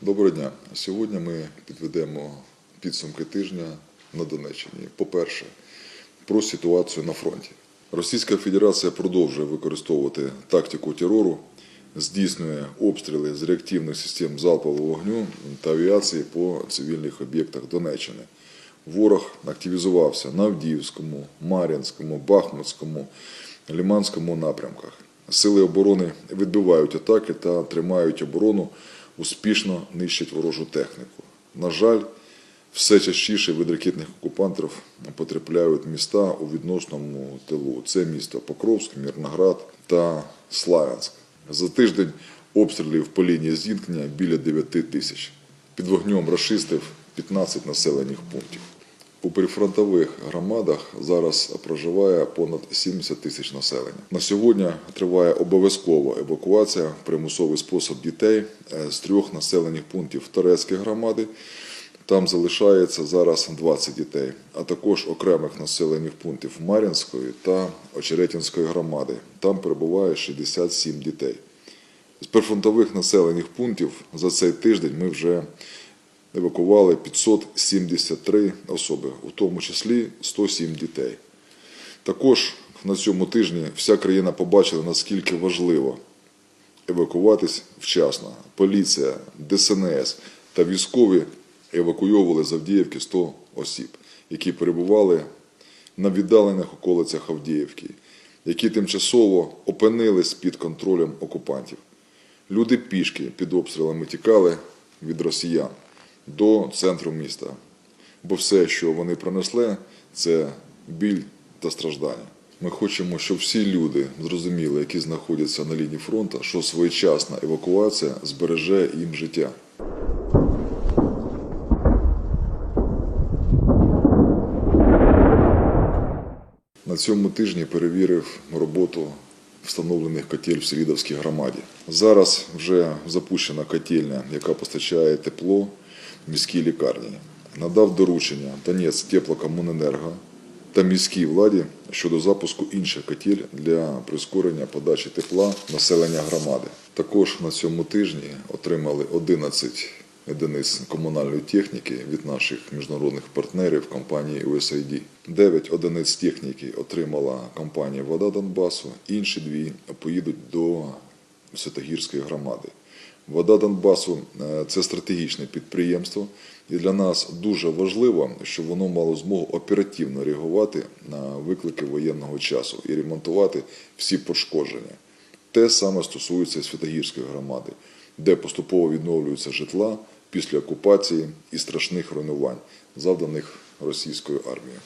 Доброго дня. Сьогодні ми підведемо підсумки тижня на Донеччині. По-перше, про ситуацію на фронті. Російська Федерація продовжує використовувати тактику терору, здійснює обстріли з реактивних систем залпового вогню та авіації по цивільних об'єктах Донеччини. Ворог активізувався на Авдіївському, Мар'янському, Бахмутському, Ліманському напрямках. Сили оборони відбивають атаки та тримають оборону, успішно нищать ворожу техніку. На жаль, все частіше від ракетних окупантів потрапляють міста у відносному тилу. Це місто Покровськ, Мірноград та Славянськ. За тиждень обстрілів по лінії зіткнення біля 9 тисяч. Під вогнем расистів 15 населених пунктів. У прифронтових громадах зараз проживає понад 70 тисяч населення. На сьогодні триває обов'язкова евакуація примусовий спосіб дітей е, з трьох населених пунктів Торецької громади. Там залишається зараз 20 дітей, а також окремих населених пунктів Мар'їнської та Очеретинської громади. Там перебуває 67 дітей. З прифронтових населених пунктів за цей тиждень ми вже евакували 573 особи, у тому числі 107 дітей. Також на цьому тижні вся країна побачила, наскільки важливо евакуватись вчасно. Поліція, ДСНС та військові евакуйовували з Авдіївки 100 осіб, які перебували на віддалених околицях Авдіївки, які тимчасово опинились під контролем окупантів. Люди пішки під обстрілами тікали від росіян до центру міста, бо все, що вони пронесли, це біль та страждання. Ми хочемо, щоб всі люди зрозуміли, які знаходяться на лінії фронту, що своєчасна евакуація збереже їм життя. На цьому тижні перевірив роботу встановлених котель в Селідовській громаді. Зараз вже запущена котельня, яка постачає тепло міській лікарні. Надав доручення Донець теплокомуненерго та міській владі щодо запуску інших котель для прискорення подачі тепла населення громади. Також на цьому тижні отримали 11 одиниць комунальної техніки від наших міжнародних партнерів компанії USAID. 9 одиниць техніки отримала компанія Вода Донбасу, інші дві поїдуть до Святогірської громади. Вода Донбасу е, це стратегічне підприємство, і для нас дуже важливо, щоб воно мало змогу оперативно реагувати на виклики воєнного часу і ремонтувати всі пошкодження. Те саме стосується Святогірської громади, де поступово відновлюються житла після окупації і страшних руйнувань, завданих російською армією.